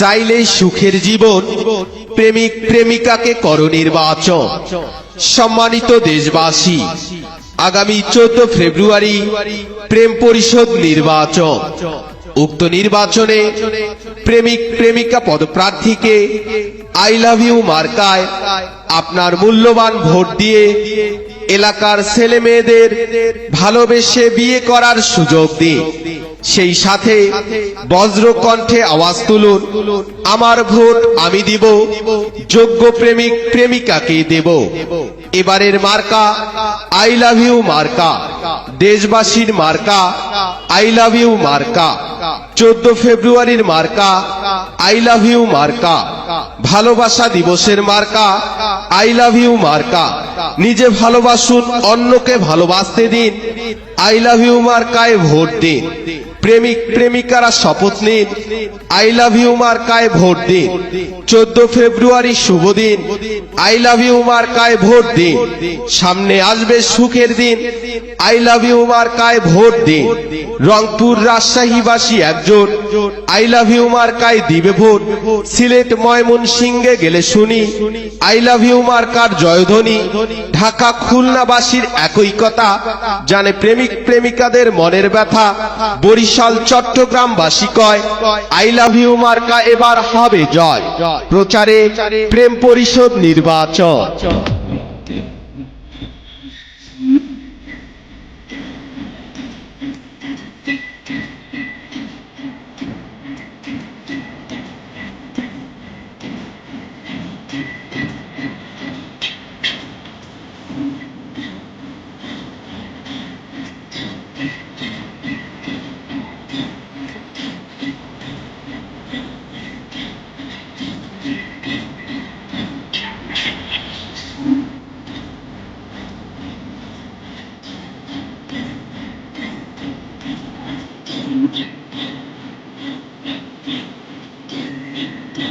চাইলে সুখের জীবন, প্রেমিক প্রেমিকাকে করো নির্বাচন সম্মানিত দেশবাসী, আগামী চোদ্দ ফেব্রুয়ারি প্রেম পরিষদ নির্বাচন। উক্ত নির্বাচনে প্রেমিক প্রেমিকা পদপ্রার্থীকে আই লাভ ইউ মার্কায় আপনার মূল্যবান ভোট দিয়ে এলাকার ছেলে মেয়েদের ভালোবেসে বিয়ে করার সুযোগ দিন। সেই সাথে বজ্র কণ্ঠে আওয়াজ তুলুন। আমার ভোট আমি দিব, যোগ্য প্রেমিক প্রেমিকাকে দেব। এবারের মার্কা আই লাভ ইউ মার্কা, দেশবাসীর মার্কা আই লাভ ইউ মার্কা, চোদ্দ ফেব্রুয়ারির মার্কা আই লাভ ইউ মার্কা। ভালোবাসা দিবসের মার্কা। আই লাভ ইউ মার্কা। নিজে ভালোবাসুন, অন্যকে ভালোবাসতে দিন। আই লাভ ইউ মার্কায় ভোট দিন। প্রেমিক প্রেমিকারা শপথ নিন। আই লাভ ইউ মার্কায় ভোট দিন। চোদ্দ ফেব্রুয়ারি শুভ দিন। আই লাভ ইউ মার্কায় ভোট দিন। সামনে আসবে সুখের দিন। আই লাভ ইউ মার্কায় ভোট দিন। রংপুর রাজশাহীবাসী একজোট। আই লাভ ইউ মার্কায় দিবে ভোট। সিলেট ময়মন সিংহে গেলে শুনি। আই লাভ ইউ মার্কার জয়ধ্বনি। ঢাকা খুলনাবাসীর একই কথা। জানে প্রেমিক প্রেমিকাদের মনের ব্যথা। বরিশাল চট্টগ্রামবাসী কয়, আই লাভ ইউ মার্কা, এবার হবে জয় প্রচারে প্রেম পরিষদ নির্বাচন Thank you. huge